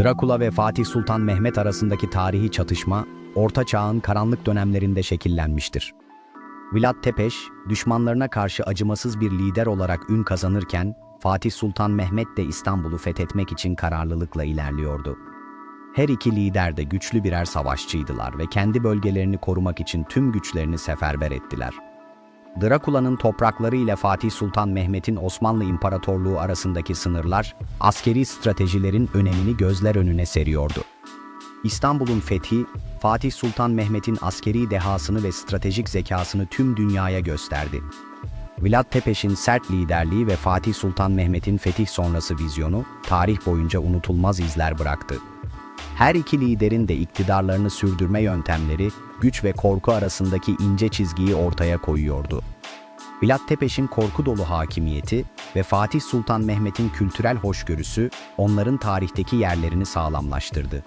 Drakula ve Fatih Sultan Mehmet arasındaki tarihi çatışma, Orta Çağ'ın karanlık dönemlerinde şekillenmiştir. Vlad Tepeş, düşmanlarına karşı acımasız bir lider olarak ün kazanırken, Fatih Sultan Mehmet de İstanbul'u fethetmek için kararlılıkla ilerliyordu. Her iki lider de güçlü birer savaşçıydılar ve kendi bölgelerini korumak için tüm güçlerini seferber ettiler. Drakula'nın toprakları ile Fatih Sultan Mehmet'in Osmanlı İmparatorluğu arasındaki sınırlar, askeri stratejilerin önemini gözler önüne seriyordu. İstanbul'un fethi, Fatih Sultan Mehmet'in askeri dehasını ve stratejik zekasını tüm dünyaya gösterdi. Vlad Tepeş'in sert liderliği ve Fatih Sultan Mehmet'in fetih sonrası vizyonu, tarih boyunca unutulmaz izler bıraktı. Her iki liderin de iktidarlarını sürdürme yöntemleri, güç ve korku arasındaki ince çizgiyi ortaya koyuyordu. Vlad Tepeş'in korku dolu hakimiyeti ve Fatih Sultan Mehmet'in kültürel hoşgörüsü onların tarihteki yerlerini sağlamlaştırdı.